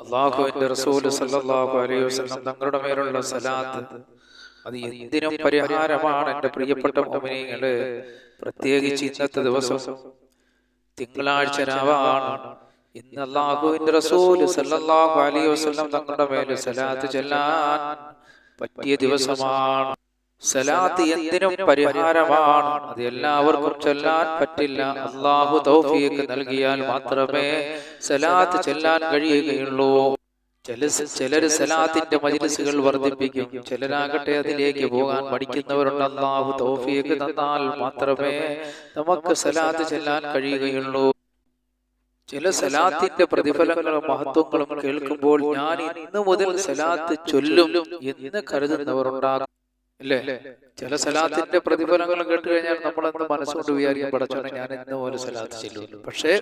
അള്ളാഹുവിന്റെ റസൂൽ സല്ലല്ലാഹു അലൈഹി വസല്ലം തങ്ങളുടെ മേലുള്ള സലാത്ത് അത് എന്തിനും പരിഹാരമാണ് എന്റെ പ്രിയപ്പെട്ട മോമിനികൾ പ്രത്യേകിച്ച് ഇന്നത്തെ ദിവസം തിങ്കളാഴ്ച രാവാണ് ഇന്ന് അള്ളാഹുവിന്റെ റസൂൽ സല്ലല്ലാഹു അലൈഹി വസല്ലം തങ്ങളുടെ മേലെ സലാത്ത് ചെല്ലാൻ പറ്റിയ ദിവസമാണ്. സലാത്ത് എന്തിനും പരിഹാരമാണ്. അത് എല്ലാവർക്കും ചെല്ലാൻ പറ്റില്ല. അള്ളാഹു തൗഫീഖ് നൽകിയാൽ മാത്രമേ സലാത്ത് ചെല്ലാൻ കഴിയുകയുള്ളൂ. ചില ചിലര് സലാത്തിന്റെ മജിലിസുകൾ വർദ്ധിപ്പിക്കും. ചിലരാകട്ടെ അതിലേക്ക് പോകാൻ പഠിക്കുന്നവരുണ്ട്. അള്ളാഹു തൗഫീഖ് തന്നാൽ മാത്രമേ നമുക്ക് സലാത്ത് ചെല്ലാൻ കഴിയുകയുള്ളൂ. ചില സലാത്തിന്റെ പ്രതിഫലങ്ങളും മഹത്വങ്ങളും കേൾക്കുമ്പോൾ ഞാൻ ഇന്ന് മുതൽ സലാത്ത് ചൊല്ലും എന്ന് കരുതുന്നവരുണ്ടാകും അല്ലേ ചില സലാത്തിന്റെ പ്രതിഫലങ്ങൾ കേട്ട് കഴിഞ്ഞാൽ നമ്മൾ എന്ത് മനസ്സുകൊണ്ട് വിചാരിക്കും പടച്ചോനെ ഞാൻ എന്ന പോലെ സലാത്ത് ചെല്ലുന്നു പക്ഷേ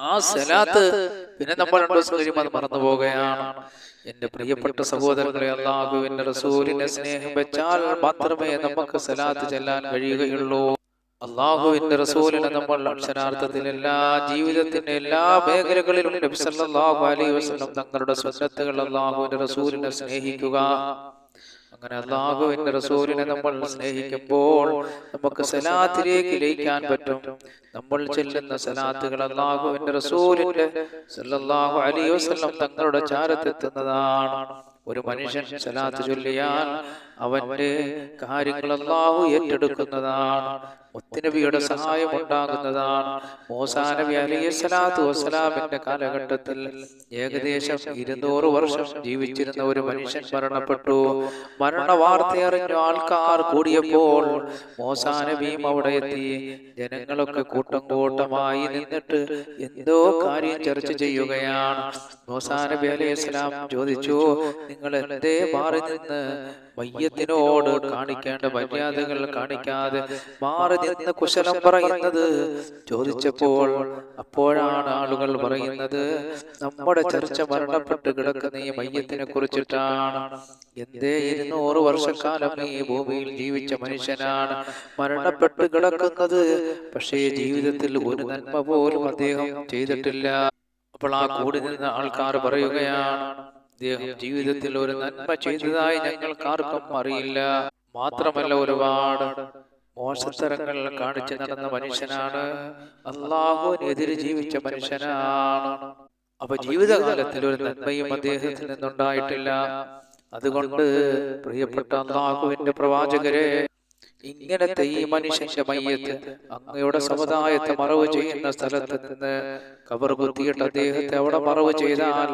ആ സലാത്ത് പിന്നെ നമ്മൾ രണ്ടു ദിവസം കഴിയുമ്പോൾ അത് മറന്നു പോകുകയാണ് എന്റെ പ്രിയപ്പെട്ട സഹോദരങ്ങളെ അള്ളാഹുവിന്റെ റസൂലിനെ സ്നേഹം വെച്ചാൽ മാത്രമേ നമുക്ക് സലാത്ത് ചെല്ലാൻ കഴിയുകയുള്ളൂ. അള്ളാഹുവിന്റെ റസൂലിനെ നമ്മൾ അക്ഷരാർത്ഥത്തിൽ എല്ലാ ജീവിതത്തിന്റെ എല്ലാ മേഖലകളിലും നബി സല്ലല്ലാഹു അലൈഹി വസല്ലം തങ്ങളുടെ സുന്നത്തുകൾ അള്ളാഹുവിന്റെ റസൂലിനെ സ്നേഹിക്കുക. അങ്ങനെ അള്ളാഹുവിന്റെ റസൂലിനെ നമ്മൾ സ്നേഹിക്കുമ്പോൾ നമുക്ക് സലാത്തിലേക്ക് ലയിക്കാൻ പറ്റും. നമ്മൾ ചെല്ലുന്ന സലാത്തുകൾ അള്ളാഹുവിന്റെ റസൂലിന്റെ സല്ലല്ലാഹു അലൈഹി വസല്ലം തങ്ങളുടെ ചാരത്തെത്തുന്നതാണ് ഒരു മനുഷ്യൻ സലാത്ത് ചൊല്ലിയാൽ അവന്റെ കാര്യങ്ങൾ അള്ളാഹു ഏറ്റെടുക്കുന്നതാണ്. മുത്തുനബിയുടെ സഹായം ഉണ്ടാകുന്നതാണ് മോസാനബി അലൈഹി സ്വലാത്തു വസ്സലാമിന്റെ കാലഘട്ടത്തിൽ ഏകദേശം ഇരുന്നൂറ് വർഷം ജീവിച്ചിരുന്ന ഒരു മനുഷ്യൻ മരണപ്പെട്ടു. മരണ വാർത്ത അറിഞ്ഞ ആൾക്കാർ കൂടിയപ്പോൾ മോസാനബിയും അവിടെ എത്തി. ജനങ്ങളൊക്കെ കൂട്ടം കൂട്ടമായി നിന്നിട്ട് എന്തോ കാര്യം ചർച്ച ചെയ്യുകയാണ്. മോസാനബി അലൈഹി സ്വലാം ചോദിച്ചു നിങ്ങൾ എന്തേ മാറി നിന്ന് മയ്യത്തിനോട് കാണിക്കേണ്ട മര്യാദകൾ കാണിക്കാതെ മാറി നിന്ന് കുശലം പറയുന്നത് ചോദിച്ചപ്പോൾ അപ്പോഴാണ് ആളുകൾ പറയുന്നത് നമ്മുടെ ചർച്ച മരണപ്പെട്ട് കിടക്കുന്ന ഈ മയ്യത്തിനെ കുറിച്ചിട്ടാണ് എന്തേ ഇരുന്നൂറ് വർഷക്കാലം ഈ ഭൂമിയിൽ ജീവിച്ച മനുഷ്യനാണ് മരണപ്പെട്ട് കിടക്കുന്നത് പക്ഷേ ജീവിതത്തിൽ ഒരു നന്മ പോലും അദ്ദേഹം ചെയ്തിട്ടില്ല. അപ്പോൾ ആ കൂടി നിന്ന ആൾക്കാർ പറയുകയാണ് അദ്ദേഹം ജീവിതത്തിൽ ഒരു നന്മ ചെയ്തതായി ഞങ്ങൾക്കാർക്കും അറിയില്ല. മാത്രമല്ല ഒരുപാട് മോശത്തരങ്ങൾ കാണിച്ചു നടന്ന മനുഷ്യനാണ് അള്ളാഹുവിനെതിരെ ജീവിച്ച മനുഷ്യനാണ്. അപ്പൊ ജീവിതകാലത്തിൽ ഒരു നന്മയും അദ്ദേഹത്തിൽ നിന്നുണ്ടായിട്ടില്ല. അതുകൊണ്ട് പ്രിയപ്പെട്ട അള്ളാഹുവിന്റെ പ്രവാചകരെ ഇങ്ങനത്തെ ഈ മനുഷ്യന്റെ മയ്യത്ത് അങ്ങയുടെ സമുദായത്തെ മറവ് ചെയ്യുന്ന സ്ഥലത്ത് നിന്ന് കബർ കുത്തിയിട്ട് അദ്ദേഹത്തെ അവിടെ മറവ് ചെയ്താൽ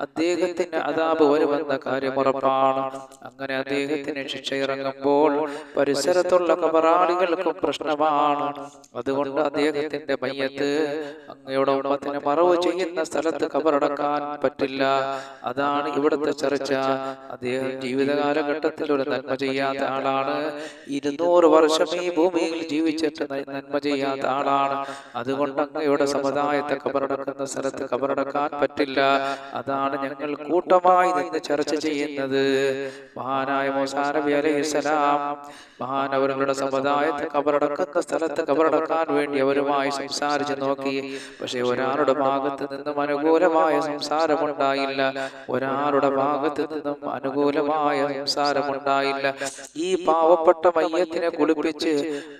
അദ്ദേഹത്തിന്റെ അതാപ് വരുമെന്ന കാര്യം ഉറപ്പാണ്. അങ്ങനെ അദ്ദേഹത്തിന് ശിക്ഷ ഇറങ്ങുമ്പോൾ പരിസരത്തുള്ള കബറാളികൾക്കും പ്രശ്നമാണ്. അതുകൊണ്ട് അദ്ദേഹത്തിന്റെ മയ്യത്ത് അങ്ങയുടെ ഉടമത്തിന് മറവ് ചെയ്യുന്ന സ്ഥലത്ത് കബറടക്കാൻ പറ്റില്ല. അതാണ് ഇവിടുത്തെ ചർച്ച. അദ്ദേഹം ജീവിത കാലഘട്ടത്തിൽ ഒരു നന്മ ചെയ്യാത്ത ആളാണ്. ഇരുന്നൂറ് വർഷം ഈ ഭൂമിയിൽ ജീവിച്ചിട്ട് നന്മ ചെയ്യാത്ത ആളാണ്. അതുകൊണ്ട് അങ്ങയുടെ സമുദായത്തെ കബറടക്കുന്ന സ്ഥലത്ത് കബറടക്കാൻ പറ്റില്ല. അതാണ് ഞങ്ങൾ കൂട്ടമായി നിന്ന് ചർച്ച ചെയ്യുന്നത്. മഹാനായ മോസാനബി അലഹിസലാം മഹാനവരുടെ സമുദായത്തെ കബറടക്കുന്ന സ്ഥലത്ത് കബറടക്കാൻ വേണ്ടി അവരുമായി സംസാരിച്ചു നോക്കി. പക്ഷെ ഒരാളുടെ ഭാഗത്ത് നിന്നും അനുകൂലമായ സംസാരമുണ്ടായില്ല. ഒരാളുടെ ഭാഗത്ത് നിന്നും അനുകൂലമായ സംസാരമുണ്ടായില്ല. ഈ പാവപ്പെട്ട മയ്യത്തിനെ കുളിപ്പിച്ച്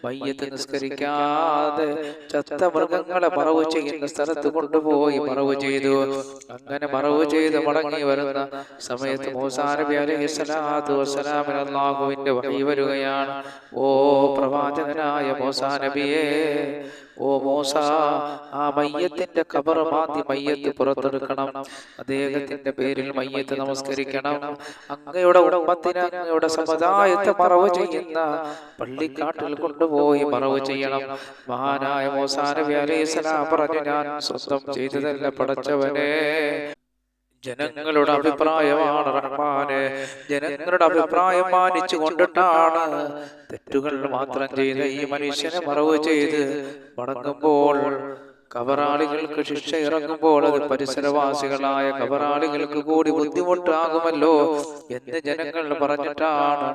മയ്യത്ത് നിസ്കരിക്കാതെ ചത്ത മൃഗങ്ങളെ പറവ് ചെയ്യുന്ന സ്ഥലത്ത് കൊണ്ടുപോയി മറവ് ചെയ്തു. അങ്ങനെ മറവ് ചെയ്ത് മടങ്ങി വരുന്ന സമയത്ത് മൂസാനബി അലൈഹി സ്വലാത്തു വസ്സലാമിന് വഹി വരികയാണ്. ഓ പ്രവാചകനായ മൂസാ നബിയേ ഓ മോസ ആ മയ്യത്തിന്റെ കബർ മാന്തി മയ്യത്ത് പുറത്തെടുക്കണം. അദ്ദേഹത്തിന്റെ പേരിൽ മയ്യത്ത് നമസ്കരിക്കണം. അങ്ങയുടെ ഉടമത്തിന് അങ്ങയുടെ സമുദായത്തെ മറവ് ചെയ്യുന്ന പള്ളിക്കാട്ടിൽ കൊണ്ടുപോയി മറവ് ചെയ്യണം. മഹാനായ മോസാനബി നബി അലൈഹി പറഞ്ഞു ഞാൻ സ്വന്തം ചെയ്തതല്ല പടച്ചവനെ ജനങ്ങളുടെ അഭിപ്രായമാണ് റഹ്മാനെ. ജനങ്ങളുടെ അഭിപ്രായം മാനിച്ചു കൊണ്ടിട്ടാണ് തെറ്റുകൾ മാത്രം ചെയ്ത് ഈ മനുഷ്യനെ മറവ് ചെയ്ത് മടങ്ങുമ്പോൾ കബറാളികൾക്ക് ശിക്ഷ ഇറങ്ങുമ്പോൾ അത് പരിസരവാസികളായ കബറാളികൾക്ക് കൂടി ബുദ്ധിമുട്ടാകുമല്ലോ എന്ന് ജനങ്ങൾ പറഞ്ഞിട്ടാണ്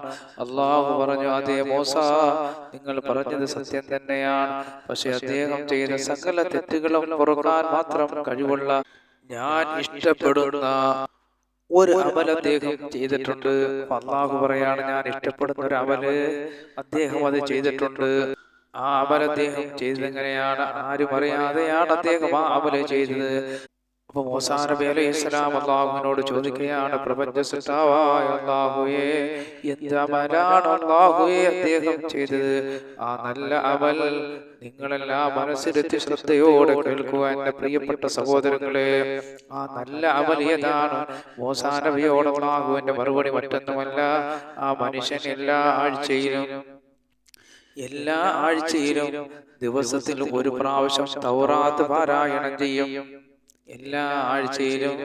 അള്ളാഹു പറഞ്ഞു അതേ മോസ നിങ്ങൾ പറഞ്ഞത് സത്യം തന്നെയാണ്. പക്ഷെ അദ്ദേഹം ചെയ്ത സകല തെറ്റുകളും പൊറുക്കാൻ മാത്രം കഴിവുള്ള ഞാൻ ഇഷ്ടപ്പെടുന്ന ഒരു അമൽ അദ്ദേഹം ചെയ്തിട്ടുണ്ട്. അള്ളാഹു പറയാണ് ഞാൻ ഇഷ്ടപ്പെടുന്ന ഒരു അമൽ അദ്ദേഹം അത് ചെയ്തിട്ടുണ്ട്. ആ അമൽ അദ്ദേഹം ചെയ്തത് എങ്ങനെയാണ് ആരും അറിയാതെയാണ് അദ്ദേഹം ആ അമൽ ചെയ്തത്? അപ്പൊ മൂസാ നബി അലൈഹി സ്വലാം അള്ളാഹുവിനോട് ചോദിക്കുകയാണ് പ്രപഞ്ച സൃഷ്ടാവായ അള്ളാഹുയെ എന്ത് അമലാണ് അള്ളാഹുയെ അദ്ദേഹം ചെയ്തത്? ആ നല്ല അമൽ നിങ്ങളെല്ലാം മനസ്സിലെത്തി ശ്രദ്ധയോടെ കേൾക്കുക എന്റെ പ്രിയപ്പെട്ട സഹോദരങ്ങളെ ആ നല്ല അമൽ ഏതാണ്? മൂസാ നബിയോട് മറുപടി മറ്റൊന്നുമല്ല ആ മനുഷ്യൻ എല്ലാ ആഴ്ചയിലും എല്ലാ ആഴ്ചയിലും ദിവസത്തിൽ ഒരു പ്രാവശ്യം തൗറാത്ത് പാരായണം ചെയ്യും. എല്ലാ ആഴ്ചയിലും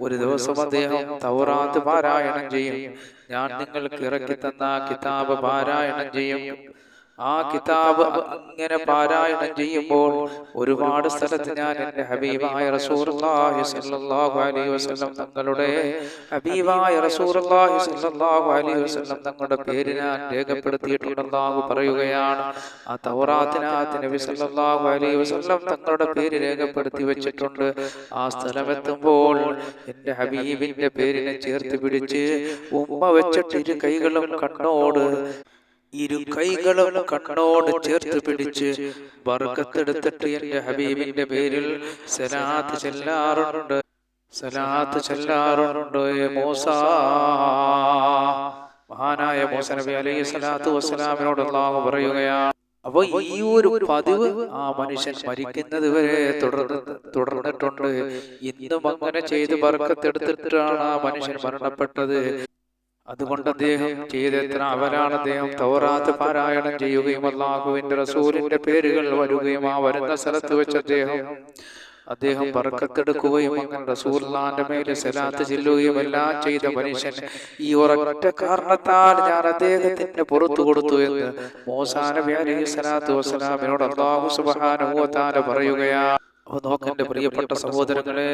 ഒരു ദിവസം അദ്ദേഹം തൗറാത്ത് പാരായണം ചെയ്യും. ഞാൻ നിങ്ങൾക്ക് ഇറക്കി തന്ന കിതാബ് പാരായണം ചെയ്യും. ആ കിതാബ് അങ്ങനെ പാരായണം ചെയ്യുമ്പോൾ ഒരുപാട് സ്ഥലത്ത് ഞാൻ എന്റെ ഹബീബായ റസൂലുള്ളാഹി സ്വല്ലല്ലാഹു അലൈഹി വസല്ലം തങ്ങളുടെ ഹബീബായ റസൂലുള്ളാഹി സ്വല്ലല്ലാഹു അലൈഹി വസല്ലം തങ്ങളുടെ പേര് ഞാൻ രേഖപ്പെടുത്തിയിട്ടുണ്ടെന്നാഹു പറയുകയാണ്. ആ തൗറാത്തിനകത്ത് നബി സല്ലല്ലാഹു അലൈഹി വസല്ലം തങ്ങളുടെ പേര് രേഖപ്പെടുത്തി വെച്ചിട്ടുണ്ട്. ആ സ്ഥലമെത്തുമ്പോൾ എന്റെ ഹബീബിന്റെ പേരിനെ ചേർത്ത് പിടിച്ച് ഉമ്മ വെച്ചിട്ട് ഇരു കൈകളും കണ്ണോട് ഇരു കൈകളും കണ്ണോട് ചേർത്ത് പിടിച്ച് വറുക്കത്തെടുത്തിട്ട് എന്റെ ഹബീബിന്റെ പേരിൽ സലാത്ത് ചെല്ലാറുണ്ട്. സലാത്ത് ചെല്ലാറുണ്ട്. മഹാനായ മൂസ നബി അലൈഹി സ്വലാത്തു വസ്സലാമിനോട് അള്ളാഹു പറയുകയാണ്. അപ്പൊ ഈ ഒരു പതിവ് ആ മനുഷ്യൻ മരിക്കുന്നത് വരെ തുടർന്ന് തുടർന്നിട്ടുണ്ട്. ഇന്നും അങ്ങനെ ചെയ്ത് ബർക്കത്തെടുത്തിട്ടാണ് ആ മനുഷ്യൻ മരണപ്പെട്ടത്. അതുകൊണ്ട് അദ്ദേഹം ചെയ്ത എത്ര അവരാണ് അദ്ദേഹം തൗറാത്ത് പാരായണം ചെയ്യുകയും അള്ളാഹുവിന്റെ റസൂലിന്റെ പേരുകൾ വരികയും ആ വരുന്ന സ്ഥലത്ത് വെച്ച് അദ്ദേഹം അദ്ദേഹം പറക്കത്തെടുക്കുകയും അങ്ങനെ റസൂർലാന്റെ മേലെ സലാത്ത് ചെല്ലുകയും എല്ലാം ചെയ്ത മനുഷ്യൻ ഈ ഒരൊറ്റ കാരണത്താൽ ഞാൻ അദ്ദേഹത്തിന്റെ പുറത്തു കൊടുത്തു എന്ന് മോസാനബി അലൈഹി സ്വലാത്തു വസ്സലാമിനോട് അള്ളാഹു സുബാനുഭവത്താല പറയുകയാണ് അപ്പൊ നോക്കന്റെ പ്രിയപ്പെട്ട സഹോദരങ്ങളെ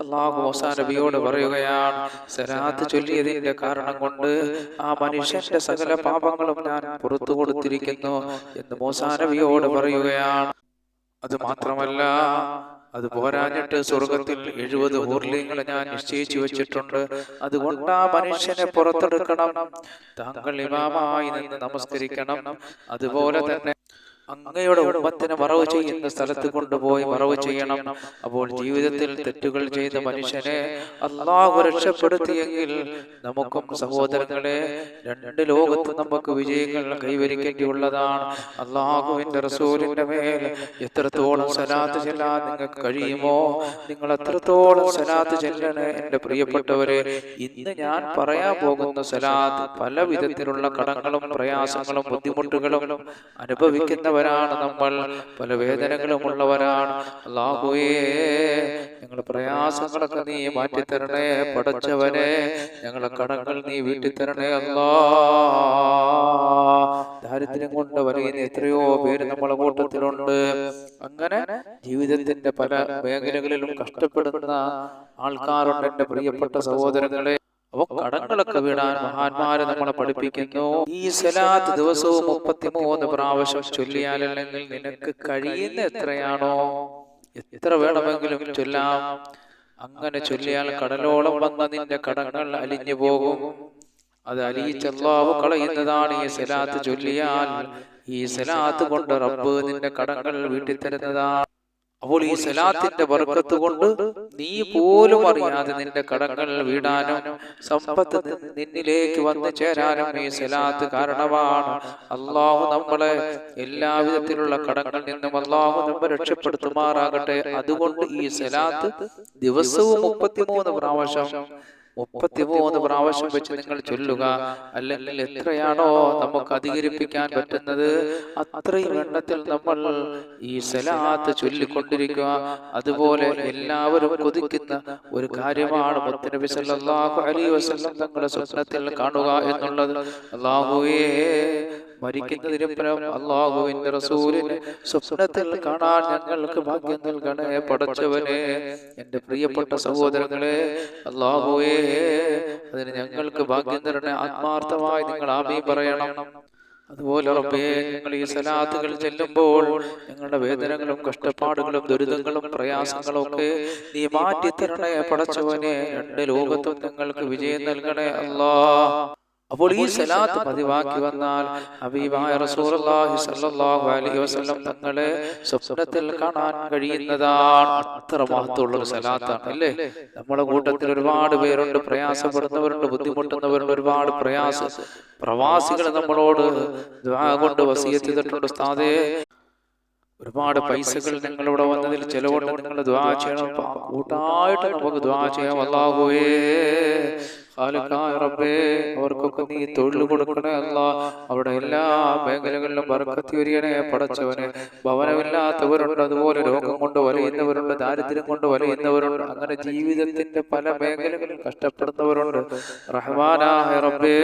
അള്ളാഹു മൂസാ നബിയോട് പറയുകയാണ്. സലാത്ത് ചൊല്ലിയതിന്റെ കാരണം കൊണ്ട് ആ മനുഷ്യന്റെ സകല പാപങ്ങളും ഞാൻ പുറത്തു കൊടുത്തിരിക്കുന്നു എന്ന് മൂസാ നബിയോട് പറയുകയാണ്. അത് മാത്രമല്ല അത് പോരാഞ്ഞിട്ട് സ്വർഗത്തിൽ എഴുപത് ഊർലിങ്ങൾ ഞാൻ നിശ്ചയിച്ചു വെച്ചിട്ടുണ്ട്. അതുകൊണ്ട് ആ മനുഷ്യനെ പുറത്തെടുക്കണം. താങ്കൾ ഇമാമായി നിന്ന് നമസ്കരിക്കണം. അതുപോലെ തന്നെ അങ്ങയുടെ ഉമ്മത്തിന് മറവ് ചെയ്യുന്ന സ്ഥലത്ത് കൊണ്ടുപോയി മറവ് ചെയ്യണം. അപ്പോൾ ജീവിതത്തിൽ തെറ്റുകൾ ചെയ്ത മനുഷ്യനെ അള്ളാഹു രക്ഷപ്പെടുത്തിയെങ്കിൽ നമുക്കും സഹോദരങ്ങളെ രണ്ട് ലോകത്ത് നമുക്ക് വിജയങ്ങൾ കൈവരിക്കേണ്ടിയുള്ളതാണ്. അള്ളാഹുവിന്റെ റസൂലിന്റെ മേൽ എത്രത്തോളം സലാത്ത് ചെല്ലാൻ നിങ്ങൾക്ക് കഴിയുമോ നിങ്ങൾ എത്രത്തോളം സലാത്ത് ചെല്ലണേ. എന്റെ പ്രിയപ്പെട്ടവരെ ഇന്ന് ഞാൻ പറയാൻ പോകുന്ന സലാത്ത് പല വിധത്തിലുള്ള കടങ്ങളും പ്രയാസങ്ങളും ബുദ്ധിമുട്ടുകളും അനുഭവിക്കുന്നവർ ഉള്ളവരാണ് നമ്മൾ. പല വേദനകളും ഉള്ളവരാണ് അള്ളാഹുയേ ഞങ്ങൾ പ്രയാസങ്ങളൊക്കെ നീ മാറ്റിത്തരണേ പടച്ചവനെ. ഞങ്ങളെ കടങ്ങൾ നീ വീട്ടിത്തരണേ അല്ലാ. ദാരിദ്ര്യം കൊണ്ട് വലയുന്ന എത്രയോ പേര് നമ്മളെ കൂട്ടത്തിലുണ്ട്. അങ്ങനെ ജീവിതത്തിന്റെ പല മേഖലകളിലും കഷ്ടപ്പെടുന്ന ആൾക്കാരുണ്ട് എന്റെ പ്രിയപ്പെട്ട സഹോദരങ്ങളെ. അപ്പൊ കടങ്ങളൊക്കെ വീടാൻ മഹാന്മാരെ നമ്മളെ പഠിപ്പിക്കുന്നു. ഈ സലാത്ത് ദിവസവും മുപ്പത്തിമൂന്ന് പ്രാവശ്യം ചൊല്ലിയാൽ അല്ലെങ്കിൽ നിനക്ക് കഴിയുന്ന എത്രയാണോ എത്ര വേണമെങ്കിലും ചൊല്ലാം. അങ്ങനെ ചൊല്ലിയാൽ കടലോളം വന്ന നിന്റെ കടങ്ങൾ അലിഞ്ഞു പോകും. അത് അലിയിച്ചല്ലാവ് കളയുന്നതാണ് ഈ സലാത്ത് ചൊല്ലിയാൽ. ഈ സലാത്ത് കൊണ്ട് റബ്ബ് നിന്റെ കടങ്ങൾ വീട്ടിൽ തരുന്നതാണ് അപ്പോൾ ഈ സലാത്തിന്റെ വർക്കത്ത് കൊണ്ട് നീ പോലും അറിയാതെ നിന്റെ കടങ്ങൾ വീടാനോ സമ്പത്ത് നിന്നിലേക്ക് വന്നു ചേരാനോ ഈ സലാത്ത് കാരണമാണ്. അള്ളാഹു നമ്മളെ എല്ലാവിധത്തിലുള്ള കടങ്ങളിൽ നിന്നും അള്ളാഹു നമ്മെ രക്ഷപ്പെടുത്തുമാറാകട്ടെ. അതുകൊണ്ട് ഈ സലാത്ത് ദിവസവും മുപ്പത്തിമൂന്ന് പ്രാവശ്യം മുപ്പത്തിമൂന്ന് പ്രാവശ്യം വെച്ച് നിങ്ങൾ ചൊല്ലുക. അല്ലെങ്കിൽ എത്രയാണോ നമുക്ക് അധികരിപ്പിക്കാൻ പറ്റുന്നത് അത്രയും എണ്ണത്തിൽ നമ്മൾ ഈ സലാത്ത് ചൊല്ലിക്കൊണ്ടിരിക്കുക. അതുപോലെ എല്ലാവരും കൊതിക്കുന്ന ഒരു കാര്യമാണ് മുത്തനബി സല്ലല്ലാഹു അലൈഹി വസല്ലം തങ്ങളുടെ സ്വപ്നത്തിൽ കാണുക എന്നുള്ളത്. അള്ളാഹുവേ മരിക്കുന്നതിന് പരം അള്ളാഹുവിന്റെ റസൂലിന് സ്വപ്നത്തിൽ കാണാൻ ഞങ്ങൾക്ക് ഭാഗ്യം നൽകണേ പടച്ചവനെ എന്റെ പ്രിയപ്പെട്ട സഹോദരങ്ങളെ അള്ളാഹുവേ അതിന് ഞങ്ങൾക്ക് ഭാഗ്യം തരണേ ആത്മാർത്ഥമായി നിങ്ങൾ ആമീ പറയണം. അതുപോലെ റബ്ബേ ഞങ്ങൾ ഈ സലാത്തുകൾ ചെല്ലുമ്പോൾ ഞങ്ങളുടെ വേദനകളും കഷ്ടപ്പാടുകളും ദുരിതങ്ങളും പ്രയാസങ്ങളും ഒക്കെ നീ മാറ്റി തരണേ പടച്ചവനെ രണ്ട് ലോകത്തും നിങ്ങൾക്ക് വിജയം നൽകണേ അല്ലാ അപ്പോൾ ഈ സലാത്ത് പതിവാക്കി വന്നാൽ ഹബീബായ റസൂലുള്ളാഹി സ്വല്ലല്ലാഹു അലൈഹി വസല്ലം തങ്ങളെ സ്വപ്നത്തിൽ കാണാൻ കഴിയുന്നതാണ്. അത്ര മഹത്വമുള്ള ഒരു സലാത്താണ് അല്ലേ? നമ്മുടെ കൂട്ടത്തിൽ ഒരുപാട് പേരുണ്ട് പ്രയാസപ്പെടുന്നവരുണ്ട് ബുദ്ധിമുട്ടുന്നവരുണ്ട് ഒരുപാട് പ്രയാസം പ്രവാസികൾ നമ്മളോട് കൊണ്ട് വസീയത്ത് ചെയ്തിട്ടുണ്ട് ഉസ്താദേ. ഒരുപാട് പൈസകൾ നിങ്ങളിവിടെ വന്നതിൽ ചിലവുണ്ട് നിങ്ങൾ ദ്വാ ചെയ്യണം. കൂട്ടായിട്ട് നമുക്ക് ദ്വാ ചെയ്യാം. അല്ലാഹുവേ. റബ്ബേ അവർക്കൊക്കെ നീ തൊഴിൽ കൊടുക്കണേ അല്ല. അവിടെ എല്ലാ മേഖലകളിലും ബർക്കത്തി വരികണേ പടച്ചവനെ. ഭവനമില്ലാത്തവരുണ്ട് അതുപോലെ രോഗം കൊണ്ട് വലയുന്നവരുണ്ട് ദാരിദ്ര്യം കൊണ്ട് വലയുന്നവരുണ്ട്. അങ്ങനെ ജീവിതത്തിന്റെ പല മേഖലകളിൽ കഷ്ടപ്പെടുന്നവരുണ്ട്. റഹ്മാനായ റബ്ബേ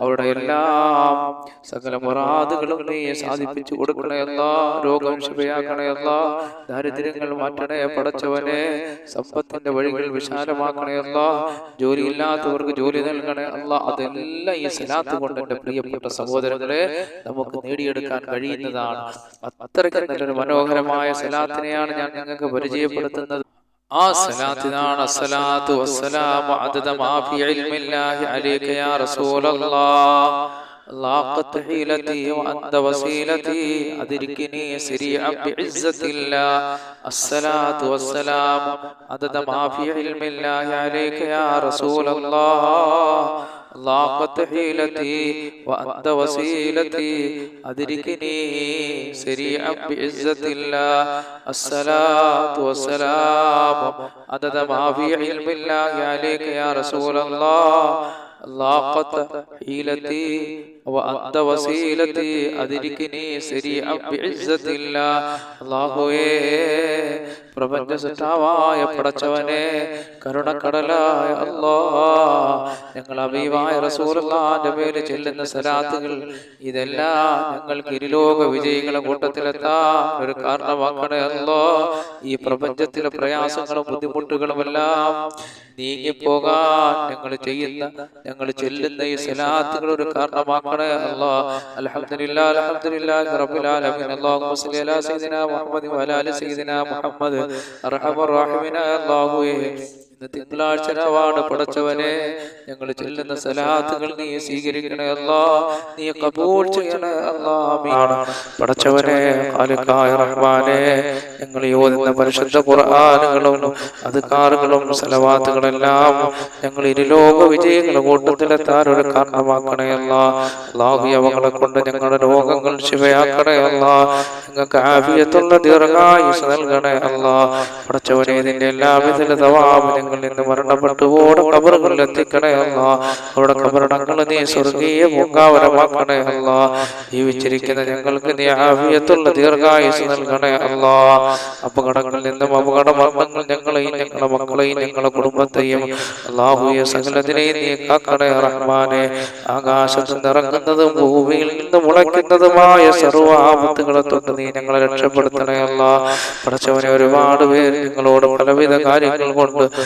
അവിടെ എല്ലാം സകല മുറാദുകളും നീ സാധിപ്പിച്ചു കൊടുക്കണേ അല്ല. രോഗം ശുഭയാക്കണേ അല്ല. ദാരിദ്ര്യങ്ങൾ മാറ്റണേ പടച്ചവനെ. സമ്പത്തിന്റെ വഴികൾ വിശാലമാക്കണേ അല്ല. ജോലിയില്ലാത്ത അവർക്ക് ജോലി നൽകണേ. അല്ല അതെല്ലാം ഈ സലാത്ത് കൊണ്ട് എന്റെ പ്രിയപ്പെട്ട സഹോദരങ്ങളെ നമുക്ക് നേടിയെടുക്കാൻ കഴിയുന്നതാണ്. അത്രയ്ക്ക് നല്ലൊരു മനോഹരമായ സലാത്തിനെയാണ് ഞാൻ നിങ്ങൾക്ക് പരിചയപ്പെടുത്തുന്നത്. ആ സലാത്തിനാണ് അസ്സലാത്തു വസ്സലാമു അദദ മാ ഫി ഇൽമില്ലാഹി അലൈക യാ റസൂലല്ലാഹ് لاقت حيلتي وأنت وسيلتي. أدركني سريعا بعزة الله. الصلاة والسلام. عدد ما في علم الله عليك يا رسول الله. لاقت حيلتي وأنت وسيلتي. أدركني سريعا بعزة الله. الصلاة والسلام. عدد ما في علم الله عليك يا رسول الله. لاقت حيلتي وأنت وسيلتي أدركني سريعا بعزة الله അള്ളാഹുവേ പ്രപഞ്ച സൃഷ്ടാവായ പടച്ചവനെ കരുണക്കടലായ അല്ലാ ഞങ്ങൾ അബീവായ റസൂലുള്ളാന്റെ പേര് ചെല്ലുന്ന സലാത്തുകൾ ഇതെല്ലാം ഞങ്ങൾക്ക് ഇരുലോക വിജയികളെ കൂട്ടത്തിലെത്താൻ ഒരു കാരണമാക്കണേ അല്ലോ ഈ പ്രപഞ്ചത്തിലെ പ്രയാസങ്ങളും ബുദ്ധിമുട്ടുകളും എല്ലാം നീങ്ങിപ്പോകാൻ ഞങ്ങൾ ചെയ്യുന്ന ഞങ്ങൾ ചെല്ലുന്ന ഈ സലാത്തുകൾ ഒരു കാരണമാക്കണേ അല്ലാ അൽഹംദുലില്ലാ അൽഹംദുലില്ലാ റബ്ബിൽ ആലമീൻ അല്ലാഹുമ്മ സ്വല്ലി അലാ സയ്യിദിനാ മുഹമ്മദ് വഅലാ അലി സയ്യിദിനാ മുഹമ്മദ്. അർഹമർ റഹീമിനാ അല്ലാഹുവേ. ഇന്ന് തിങ്കളാഴ്ച രാവാണ് പടച്ചവനെ. ഞങ്ങൾ ചെല്ലുന്ന സലാത്തുകൾ നീ സ്വീകരിക്കണേ അല്ലാ. നീ കബൂൾ ചെയ്യണേ അല്ലാ. പടച്ചവനെ ഖാലിഖായ റഹ്മാനെ ഞങ്ങൾ ഓതുന്ന പരിശുദ്ധ ഖുർആനുകളും അദ്കാറുകളും സലവാത്തുകളെല്ലാം ഞങ്ങൾ ഇരുലോക വിജയങ്ങളുടെ കൂട്ടത്തിലെത്താൻ ഒരു കാരണമാക്കണേ അല്ലാ. അവങ്ങളെ കൊണ്ട് ഞങ്ങളുടെ രോഗങ്ങൾ ശിവയാക്കണേ അല്ലാ. ഞങ്ങൾക്ക് ആഫിയത്തുള്ള ദീർഘായുസ് നൽകണേ അല്ലാ. പടച്ചവനെ ഇതിന്റെ എല്ലാവിധ തവാബ് ഞങ്ങൾ നിന്ന് മരണപ്പെട്ടു ഓടെ കബറുകളിൽ എത്തിക്കണയല്ല അവിടെ കബറടങ്ങൾ നീ സ്വർഗീയ പൂങ്കാവരമാക്കണയല്ല ജീവിച്ചിരിക്കുന്ന ഞങ്ങൾക്ക് നീ ആവിയത്തുള്ള ദീർഘായുസ് നൽകണയല്ല അപകടങ്ങളിൽ നിന്നും അപകട മരണങ്ങൾ ഞങ്ങളെയും ഞങ്ങളുടെ മക്കളെയും ഞങ്ങളുടെ കുടുംബത്തെയും അള്ളാഹുയ സകലത്തിനെയും നീ കാക്കണേ റഹ്മാനെ. ആകാശത്ത് നിറങ്ങുന്നതും ഭൂമിയിൽ നിന്ന് മുളയ്ക്കുന്നതുമായ സർവ ആപത്തുകളെ തൊട്ട് നീ ഞങ്ങളെ രക്ഷപ്പെടുത്തണേ അല്ല. പഠിച്ചവനെ ഒരുപാട് പേര് നിങ്ങളോട് പലവിധ കാര്യങ്ങൾ കൊണ്ട്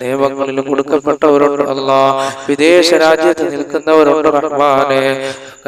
നിയമങ്ങളിൽ കൊടുക്കപ്പെട്ടവരുണ്ട് വിദേശ രാജ്യത്ത് നിൽക്കുന്നവരുണ്ട് റഹ്മാനെ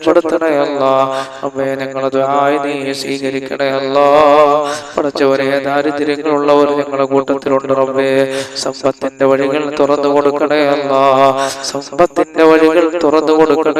രക്ഷപ്പെടുത്തണേ അല്ലാ. അമ്മേ ഞങ്ങളത് നീ സ്വീകരിക്കണേ അല്ലാ. പഠിച്ചവനെ ദാരിദ്ര്യങ്ങളുള്ളവർ ഞങ്ങളുടെ കൂട്ടത്തിലുണ്ട് റബ്ബേ. സമ്പത്തിന്റെ വഴികൾ തുറന്നു കൊടുക്കണേ അല്ല. സമ്പത്തിന്റെ വഴികൾ തുറന്നു കൊടുക്കണേ